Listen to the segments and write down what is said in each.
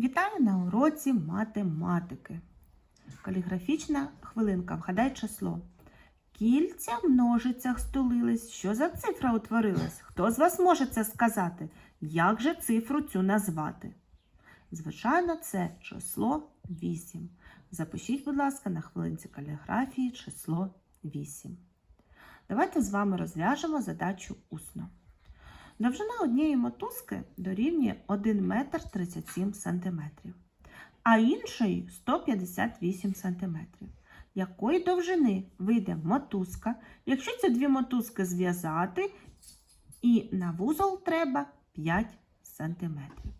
Вітаю на уроці математики. Каліграфічна хвилинка. Вгадай число. Кільця в ножицях стулились. Що за цифра утворилась? Хто з вас може це сказати? Як же цифру цю назвати? Звичайно, це число 8. Запишіть, будь ласка, на хвилинці каліграфії число 8. Давайте з вами розв'яжемо задачу усно. Довжина однієї мотузки дорівнює 1 метр 37 сантиметрів, а іншої 158 сантиметрів. Якої довжини вийде мотузка, якщо ці дві мотузки зв'язати, і на вузол треба 5 сантиметрів.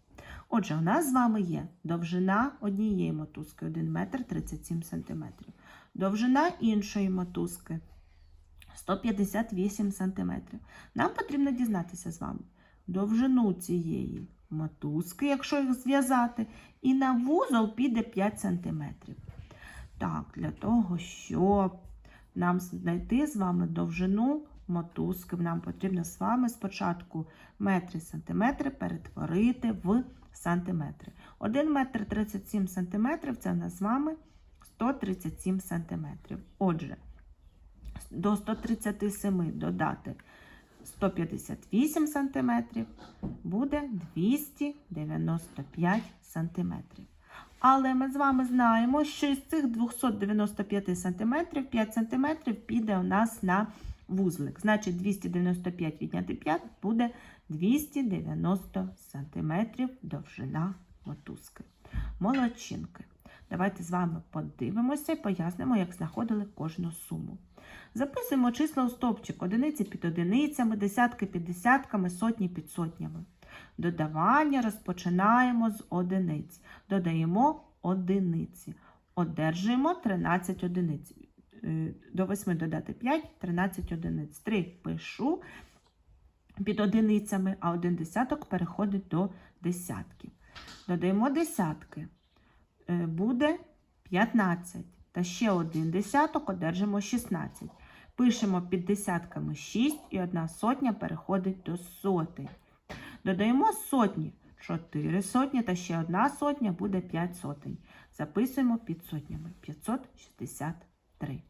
Отже, у нас з вами є довжина однієї мотузки 1 метр 37 сантиметрів, довжина іншої мотузки 158 см. Нам потрібно дізнатися з вами довжину цієї мотузки, якщо їх зв'язати, і на вузол піде 5 см. Так, для того, щоб нам знайти з вами довжину мотузки, нам потрібно з вами спочатку метри сантиметри перетворити в сантиметри. 1 метр 37 сантиметрів це у нас з вами 137 сантиметрів. Отже, до 137 додати 158 см буде 295 см. Але ми з вами знаємо, що із цих 295 см 5 см піде у нас на вузлик. Значить, 295 відняти 5 буде 290 см довжина мотузки. Молодчинки. Давайте з вами подивимося і пояснимо, як знаходили кожну суму. Записуємо числа у стовпчик одиниці під одиницями, десятки під десятками, сотні під сотнями. Додавання розпочинаємо з одиниць. Додаємо одиниці. Одержуємо 13 одиниць. Е, До 8 додати 5, 13 одиниць. 3 пишу під одиницями, а один десяток переходить до десятків. Додаємо десятки. Е, Буде 15. Та ще один десяток одержимо 16. Пишемо під десятками 6 і одна сотня переходить до сотень. Додаємо сотні 4 сотні та ще одна сотня буде 5 сотень. Записуємо під сотнями 563.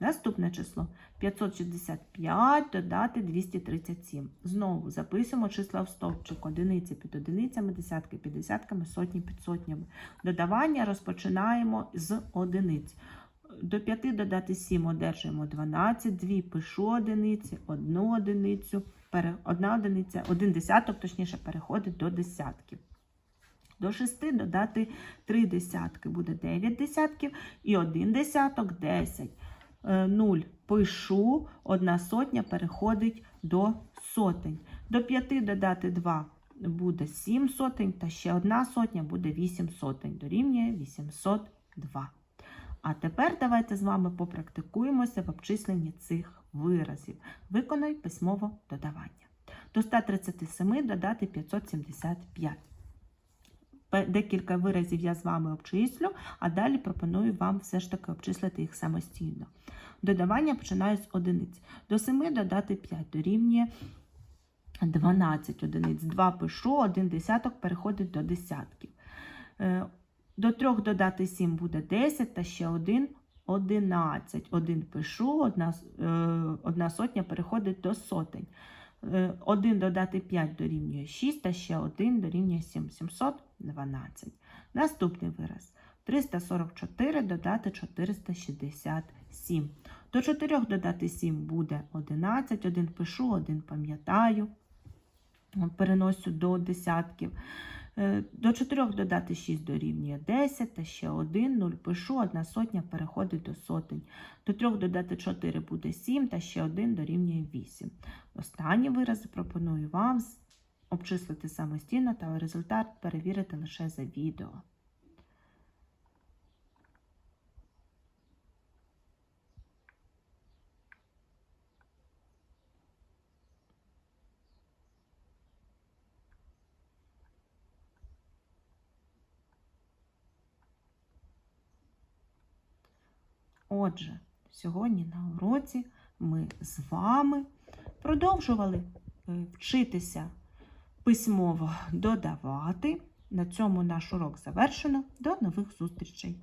Наступне число 565 додати 237. Знову записуємо числа в стовпчик. Одиниці під одиницями, десятки під десятками, сотні під сотнями. Додавання розпочинаємо з одиниць. До 5 додати 7 одержуємо 12, 2 пишу одиниці, одну одиницю, пере- одна одиниця, один десяток, точніше, переходить до десятків. До 6 додати 3 десятки буде 9 десятків і 1 десяток 10. 0 пишу, одна сотня переходить до сотень. До 5 додати 2 буде 7 сотень, та ще одна сотня буде 8 сотень. Дорівнює 802. А тепер давайте з вами попрактикуємося в обчисленні цих виразів. Виконай письмово додавання. До 137 додати 575. Декілька виразів я з вами обчислю, а далі пропоную вам все ж таки обчислити їх самостійно. Додавання починаю з одиниць. До 7 додати 5 дорівнює 12 одиниць. 2 пишу, 1 десяток переходить до десятків. Е, До 3 додати 7 буде 10, та ще 1 11. 1 пишу, одна, с- е, одна сотня переходить до сотень. 1 додати 5 дорівнює 6, та ще 1 дорівнює 7. 712. Наступний вираз. 344 додати 467. До 4 додати 7 буде 11. 1 пишу, 1 пам'ятаю. Переносю до десятків. Е, До 4 додати 6 дорівнює 10, та ще 1, 0 пишу, 1 сотня переходить до сотень. До 3 додати 4 буде 7, та ще 1 дорівнює 8. Останні вирази пропоную вам обчислити самостійно та результат перевірити лише за відео. Отже, сьогодні на уроці ми з вами продовжували е, вчитися письмово додавати На цьому наш урок завершено. До нових зустрічей!